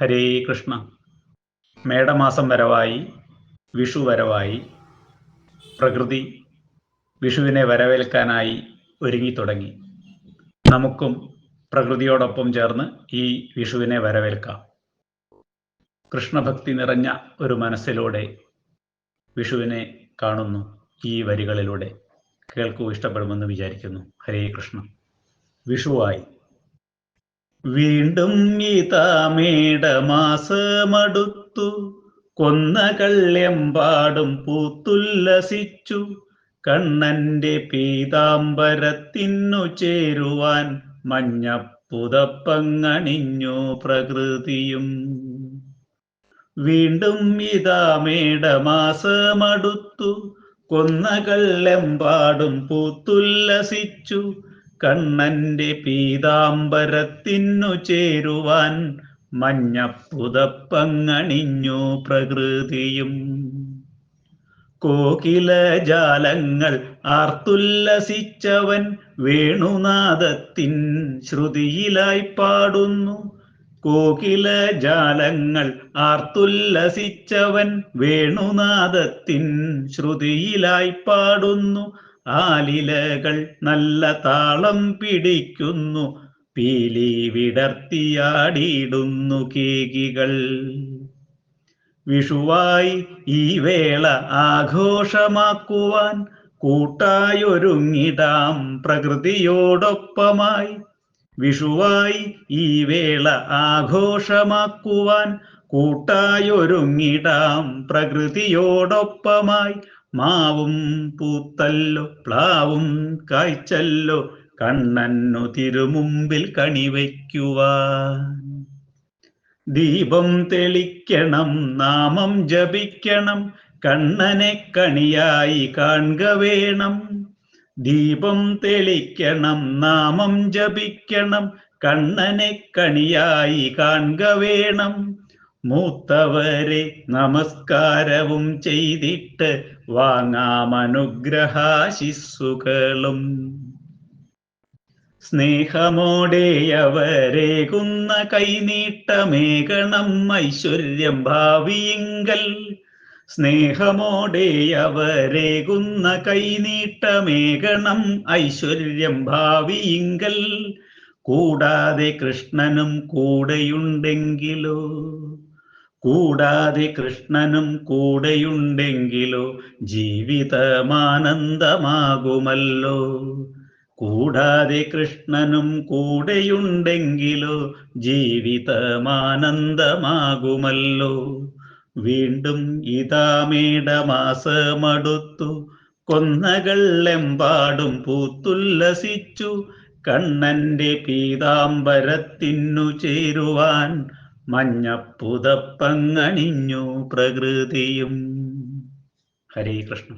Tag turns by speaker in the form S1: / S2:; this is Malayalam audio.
S1: ഹരേ കൃഷ്ണ. മേടമാസം വരവായി വിഷു വരവായി പ്രകൃതി വിഷുവിനെ വരവേൽക്കാനായി ഒരുങ്ങി തുടങ്ങി. നമുക്കും പ്രകൃതിയോടൊപ്പം ചേർന്ന് ഈ വിഷുവിനെ വരവേൽക്കാം. കൃഷ്ണഭക്തി നിറഞ്ഞ ഒരു മനസ്സിലൂടെ വിഷുവിനെ കാണുന്നു ഈ വരികളിലൂടെ. കേൾക്കൂ ഇഷ്ടപ്പെടുമെന്ന് വിചാരിക്കുന്നു. ഹരേ കൃഷ്ണ. വിഷുവായി. വീണ്ടും മാസമടുത്തു കൊന്നകള്യമ്പാടും പൂത്തുല്ലസിച്ചു. കണ്ണന്റെ പീതാംബരത്തിനു ചേരുവാൻ മഞ്ഞപ്പുതപ്പങ്ങണിഞ്ഞു പ്രകൃതിയും. വീണ്ടും മാസമടുത്തു കൊന്നകള്യെമ്പാടും പൂത്തുല്ലസിച്ചു. കണ്ണന്റെ പീതാംബരത്തിനു ചേരുവാൻ മഞ്ഞപ്പുതപ്പങ്ങണിഞ്ഞു പ്രകൃതിയും. കോകില ജാലങ്ങൾ ആർത്തുല്ലസിച്ചവൻ വേണുനാദത്തിൻ ശ്രുതിയിലായി പാടുന്നു. കോകില ജാലങ്ങൾ ആർത്തുല്ലസിച്ചവൻ വേണുനാദത്തിൻ ശ്രുതിയിലായി പാടുന്നു. ആലിലകൾ നല്ല താളം പിടിക്കുന്നു. പീലി വിടർത്തിയാടിയിടുന്നു കേകികൾ. വിഷുവായി ഈ വേള ആഘോഷമാക്കുവാൻ കൂട്ടായൊരുങ്ങിടാം പ്രകൃതിയോടൊപ്പമായി. വിഷുവായി ഈ വേള ആഘോഷമാക്കുവാൻ കൂട്ടായൊരുങ്ങിടാം പ്രകൃതിയോടൊപ്പമായി. മാവും പൂത്തല്ലോ പ്ലാവും കായ്ച്ചല്ലോ കണ്ണന്നു തിരുമുമ്പിൽ കണിവയ്ക്കുവാൻ. ദീപം തെളിക്കണം നാമം ജപിക്കണം കണ്ണനെ കണിയായി കാണുക വേണം. ദീപം തെളിക്കണം നാമം ജപിക്കണം കണ്ണനെ കണിയായി കാണുക വേണം. മൂത്തവരെ നമസ്കാരവും ചെയ്തിട്ട് വാങ്ങാമനുഗ്രഹാശിസ്സുകളും സ്നേഹമോടെ അവരേകുന്ന കൈനീട്ടമേകണം ഐശ്വര്യം ഭാവിയിങ്കൽ. സ്നേഹമോടെ അവരേകുന്ന കൈനീട്ടമേകണം ഐശ്വര്യം ഭാവിയിങ്കൽ. കൂടാതെ കൃഷ്ണനും കൂടെയുണ്ടെങ്കിലോ? കൂടാതെ കൃഷ്ണനും കൂടെയുണ്ടെങ്കിലോ ജീവിതമാനന്ദമാകുമല്ലോ കൂടാതെ കൃഷ്ണനും കൂടെയുണ്ടെങ്കിലോ ജീവിതമാനന്ദമാകുമല്ലോ വീണ്ടും ഇതാമേട മാസമടുത്തു കൊന്നകൾ എമ്പാടും പൂത്തുല്ലസിച്ചു കണ്ണന്റെ പീതാംബരത്തിനു ചേരുവാൻ മഞ്ഞപ്പുതപ്പങ്ങണിഞ്ഞു പ്രകൃതിയും. ഹരേ കൃഷ്ണ.